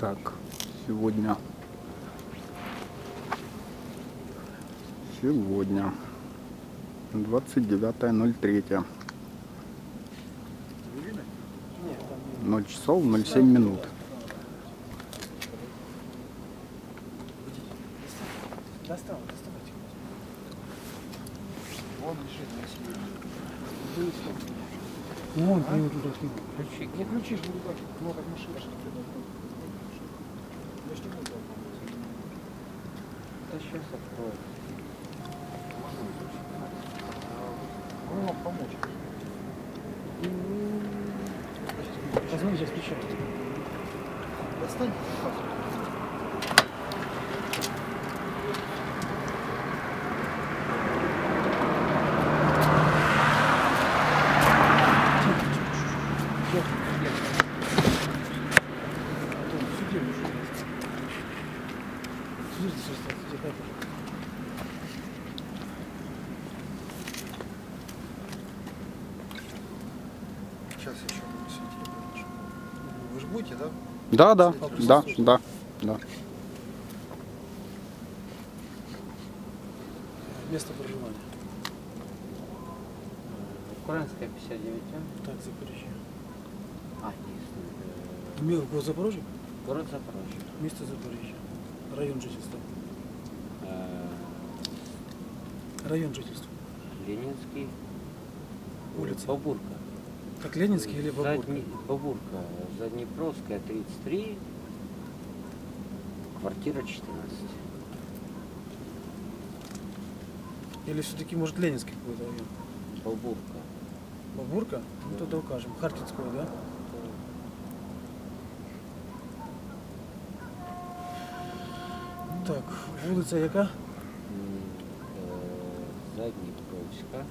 Так, сегодня. Сегодня. 29.03. Нет, там 0 часов 07 минут. Ну, он туда ключи. Не ключи, так, ну, как машина. Я ж не буду. Да сейчас открою. Он мог помочь. Позвоните, встречайте. Достань. Сейчас еще сидеть. Вы же будете, да? Да, да, да, да, да. Место проживания. Украинская 59, а? Так, Запорожье. А, есть. Мир, город Запорожье? э, Город Запорожье. Место Запорожье. Район жительства. Э, Район жительства. Ленинский. Улица. Бабурка. Как Ленинский или Бабурка? Задни- Бабурка. Заднепровская, 33. Квартира 14. Или все-таки, может, Ленинский какой-то район? Бабурка. Бабурка? Ну, тогда укажем. Хартицкую, да? Так, вулиця яка? М, Заднепровска.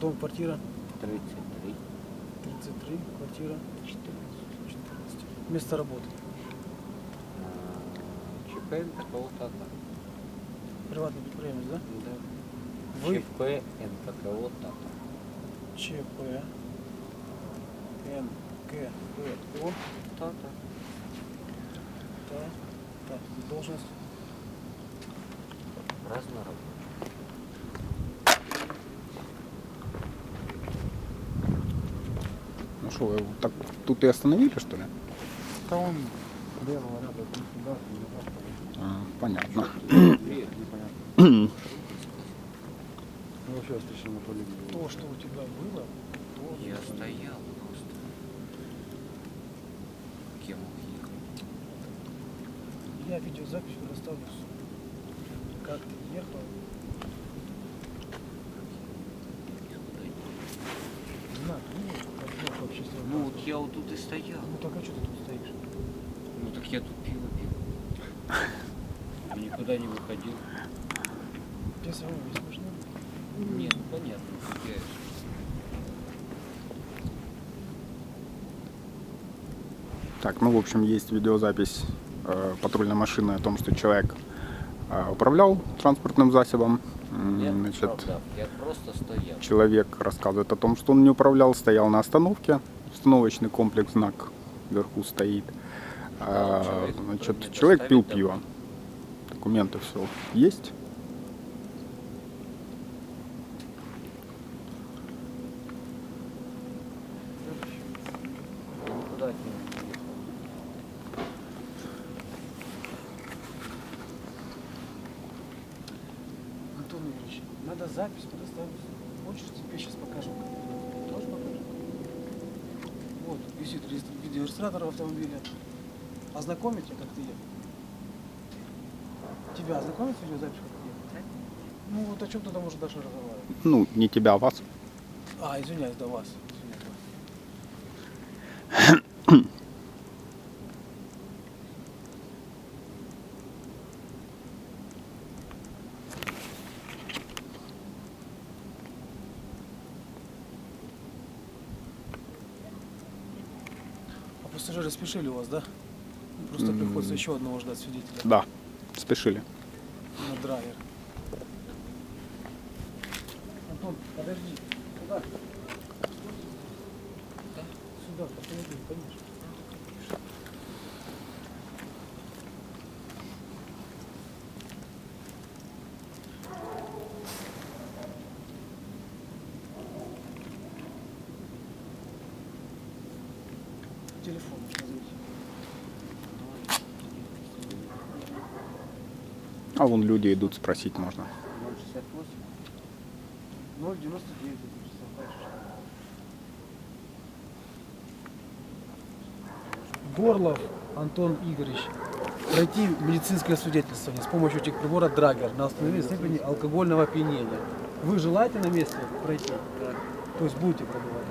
Дом, квартира 33. 33, квартира 14. 14. Место работы. А, ЧП НККО ТАТА. Приватный предприниматель, да? Да. Вы ЧП НККО ТАТА. ЧП НКПО ТАТА. та, так, должность Разнорабочий. Ну что, вы так тут и остановили, что ли? Да он левого ряда там сюда, туда. А, понятно. Непонятно. Ну, вообще встречный Анатолий. то, что у тебя было, то Я стоял я видеозапись предоставлю. Как ты ехал? На, ну, как в общественном Ну вот я вот тут и стоял. Ну так а что ты тут стоишь? Ну так я тут пиво пил. Никуда не выходил. Тебе самому не смешно? Нет, ну понятно. Я... Так, ну, в общем, есть видеозапись патрульной машины о том, что человек управлял транспортным засобом. Нет, Значит, я просто стоял. человек рассказывает о том, что он не управлял, стоял на остановке. Установочный комплекс, знак вверху стоит. А, человек, значит, человек пил пиво. Документы все есть. Я никуда от него не уехал. Антон Юрьевич, надо запись предоставить. Хочешь, тебе сейчас покажем? Тоже покажем? Вот, висит регистр- видеорегистратор автомобиля. Ознакомите, как ты ехал? Тебя ознакомить с видеозапись, как ты ехал? Ну вот о чем тогда может дальше разговаривать? Ну, не тебя, а вас. А, извиняюсь, до вас. Извиняюсь, А спешили у вас, да? Просто М. приходится еще одного ждать свидетеля Да, спешили. на драйвер. Антон, подожди. Куда? Сюда, автомобиль, конечно. Телефон назовите. А вон люди идут, спросить можно. 068. 099 Горлов Антон Игоревич. Пройти медицинское свидетельствование с помощью техприбора Драгер на установление степени алкогольного опьянения. Вы желаете на месте пройти? Да. То есть будете пробовать,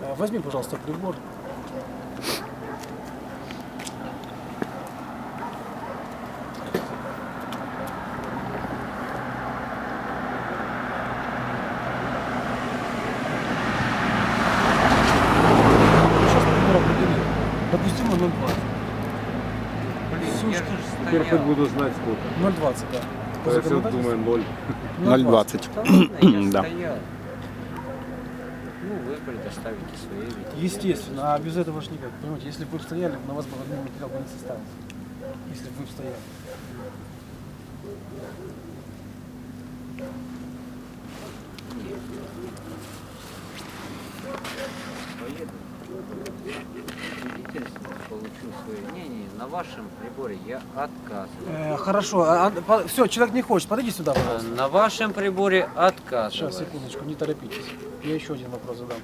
да? Возьми, пожалуйста, прибор. Сейчас прибор определит. Допустимо 0,20. Блин, я же Теперь хоть стоял. буду знать сколько. 0,20, да. По я все законодательству думаю ноль. 0,20. Да ладно, я Да. стоял. Ну, вы предоставите свои. Естественно, а без этого ж никак. Понимаете, если бы вы стояли, на вас бы одного материал бы не составился. Если бы вы стояли. Поеду. Свидетельство свое. Не-не, на вашем приборе я отказываю. Э, хорошо, все, человек не хочет, подойди сюда, пожалуйста. На вашем приборе отказываю. Сейчас, секундочку, не торопитесь. Я еще один вопрос задам.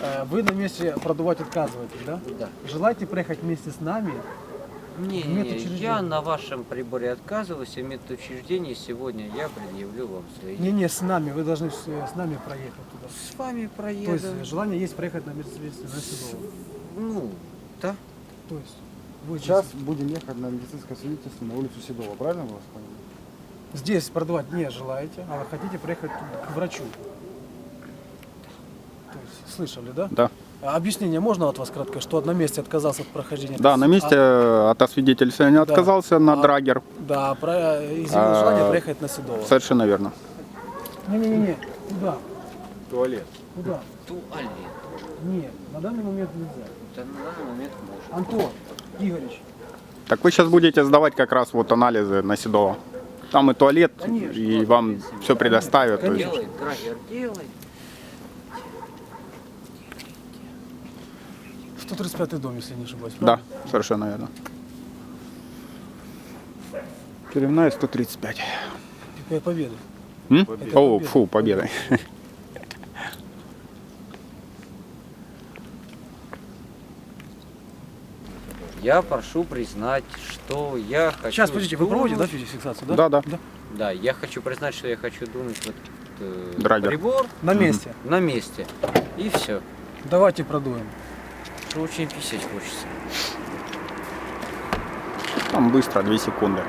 Э, Вы на месте продувать отказываетесь, да? Да. Желаете проехать вместе с нами? Не, не, я на вашем приборе отказываюсь, и в медучреждении сегодня я предъявлю вам свои. Не-не, с нами, вы должны с, с нами проехать туда. С вами проеду. То есть желание есть проехать на Мерседесе, на Седово. Ну, да. То есть вы Сейчас здесь, будем ехать на медицинское свидетельство на улицу Седова, правильно вы вас поняли? здесь продувать не желаете, а хотите проехать к врачу. То есть, слышали, да? Да. А Объяснение можно от вас краткое, что на месте отказался от прохождения? Да, на месте А, э, от освидетельствования Да. отказался на А- драгер. да, про изъявил А, желание проехать на Седово. Совершенно верно. Не-не-не, куда? Туалет. Куда? Туалет. Нет, на данный момент нельзя. Да на данный момент. Антон Игоревич, Так вы сейчас будете сдавать как раз вот анализы на Седово. Там и туалет, Конечно. и вам все предоставят. то есть- Делай, драгер, делай. 135 дом, если не ошибаюсь. Да, правильно? совершенно верно. Киревная 135. Какая победа. М? Победа. О, Победа. фу, победа. Я прошу признать, что я хочу... Сейчас, подождите, вы проводите, да, физификсацию, да? Да, да. Да, я хочу признать, что я хочу дунуть в этот э, Драгер. прибор На месте. на месте. И все. Давайте продуем. Что очень писать хочется. Там быстро, 2 секунды.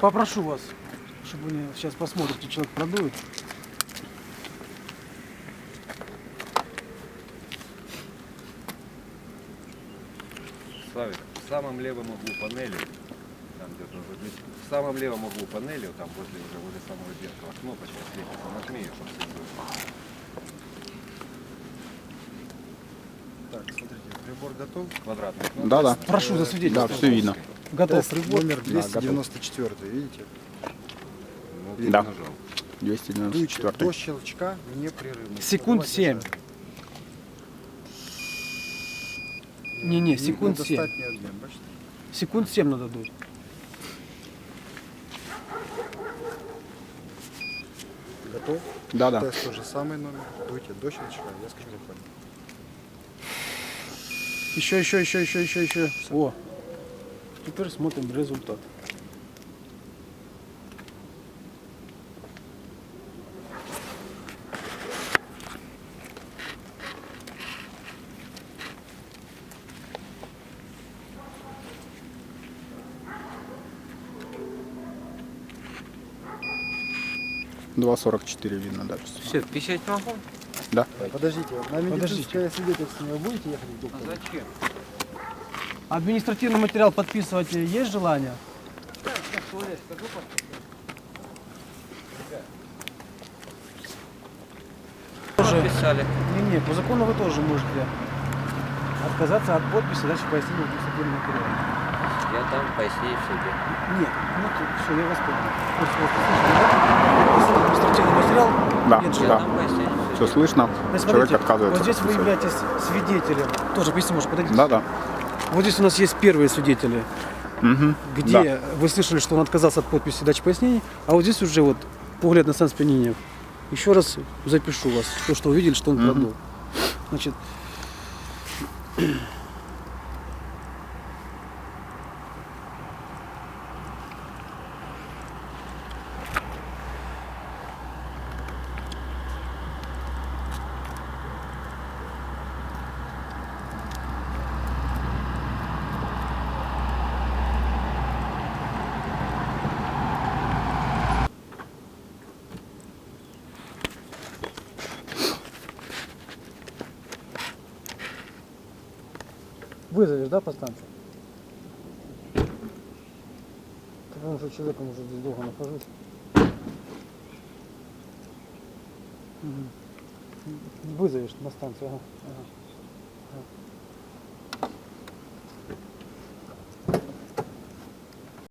Попрошу вас, чтобы вы сейчас посмотрите, человек продует. Славик, в самом левом углу панели, там где должен быть, в самом левом углу панели, вот там возле уже возле самого зеркала, кнопочка светится, нажми ее, чтобы все. Так, смотрите, прибор готов. Квадратная кнопка. Да, да. Прошу Да, засвидетельствовать. все видно. Готов Тест прибор. номер готов. 294, видите? Ну, ты Да. нажал. Дуйте 294. до щелчка непрерывно. Секунд Давайте семь. жать. Не-не, Ні, секунд не 7. достатній об'єм, бачите? Секунд 7 надо дуть. Готов? Да, да. Тест тот же самый номер. Дуйте до щелчка, я скажу заходим. Еще, еще, еще, еще, еще, еще. О. Теперь смотрим результат. Два сорок четыре видно, да. Все, пищать могу? Да. Подождите, на Подождите. медицинское свидетельство вы будете ехать в А доктор? зачем? Административный материал подписывать есть желание? Тоже, Писали. не-не, по закону вы тоже можете отказаться от подписи, дальше пояснение в административном материале. Я там пояснее в суде. Нет, ну все, я вас понял. Просто вот послушайте, да? административный материал. Да, Нет да. там пояснение в Все слышно. Значит, Человек смотрите, отказывается. вот здесь вы являетесь свидетелем. Тоже поясни, может, подойдите. Да, да. Вот здесь у нас есть первые свидетели, Мгм. где вы слышали, что он отказался от подписи дачи пояснений, а вот здесь уже вот погляд на сан спьянения. Еще раз запишу вас, то, что увидели, что он Мгм. продул. Значит, вызовешь, да, по станции? Потому что человеком уже здесь долго нахожусь. Вызовешь на станцию, ага. ага.